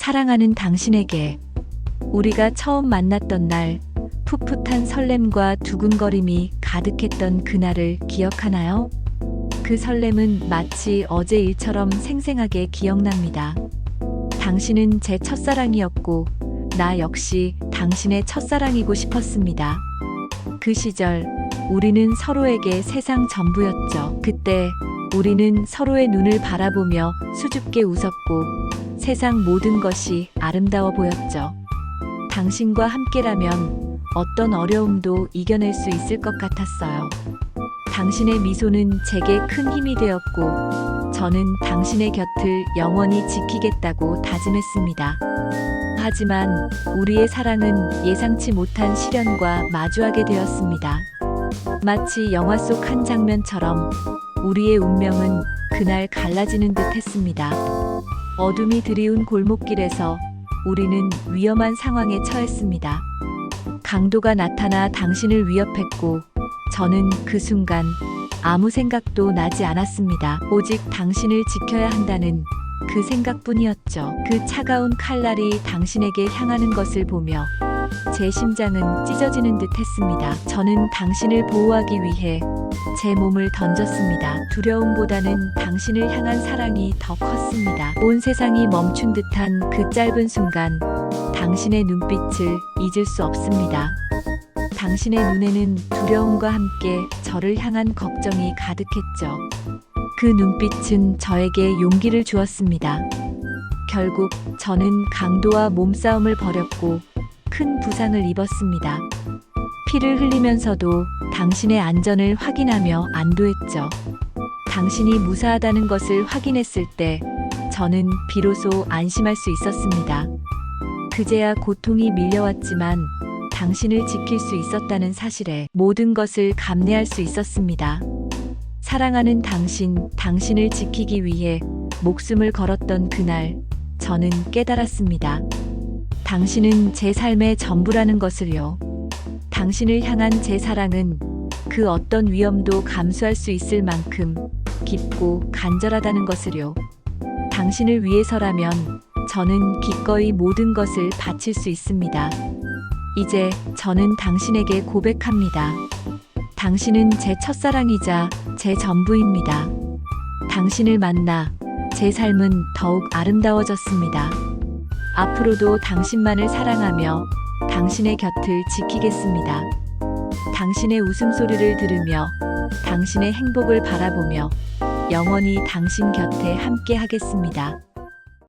사랑하는 당신에게 우리가 처음 만났던 날 풋풋한 설렘과 두근거림이 가득했던 그날을 기억하나요? 그 설렘은 마치 어제 일처럼 생생하게 기억납니다. 당신은 제 첫사랑이었고 나 역시 당신의 첫사랑이고 싶었습니다. 그 시절 우리는 서로에게 세상 전부였죠. 그때 우리는 서로의 눈을 바라보며 수줍게 웃었고 세상 모든 것이 아름다워 보였죠. 당신과 함께라면 어떤 어려움도 이겨낼 수 있을 것 같았어요. 당신의 미소는 제게 큰 힘이 되었고 저는 당신의 곁을 영원히 지키겠다고 다짐했습니다. 하지만 우리의 사랑은 예상치 못한 시련과 마주하게 되었습니다. 마치 영화 속 한 장면처럼 우리의 운명은 그날 갈라지는 듯 했습니다. 어둠이 드리운 골목길에서 우리는 위험한 상황에 처했습니다. 강도가 나타나 당신을 위협했고 저는 그 순간 아무 생각도 나지 않았습니다. 오직 당신을 지켜야 한다는 그 생각뿐이었죠. 그 차가운 칼날이 당신에게 향하는 것을 보며 제 심장은 찢어지는 듯 했습니다. 저는 당신을 보호하기 위해 제 몸을 던졌습니다. 두려움보다는 당신을 향한 사랑이 더 컸습니다. 온 세상이 멈춘 듯한 그 짧은 순간 당신의 눈빛을 잊을 수 없습니다. 당신의 눈에는 두려움과 함께 저를 향한 걱정이 가득했죠. 그 눈빛은 저에게 용기를 주었습니다. 결국 저는 강도와 몸싸움을 벌였고 큰 부상을 입었습니다. 피를 흘리면서도 당신의 안전을 확인하며 안도했죠. 당신이 무사하다는 것을 확인했을 때 저는 비로소 안심할 수 있었습니다. 그제야 고통이 밀려왔지만 당신을 지킬 수 있었다는 사실에 모든 것을 감내할 수 있었습니다. 사랑하는 당신, 당신을 지키기 위해 목숨을 걸었던 그날, 저는 깨달았습니다. 당신은 제 삶의 전부라는 것을요. 당신을 향한 제 사랑은 그 어떤 위험도 감수할 수 있을 만큼 깊고 간절하다는 것을요. 당신을 위해서라면 저는 기꺼이 모든 것을 바칠 수 있습니다. 이제 저는 당신에게 고백합니다. 당신은 제 첫사랑이자 제 전부입니다. 당신을 만나 제 삶은 더욱 아름다워졌습니다. 앞으로도 당신만을 사랑하며 당신의 곁을 지키겠습니다. 당신의 웃음소리를 들으며 당신의 행복을 바라보며 영원히 당신 곁에 함께 하겠습니다.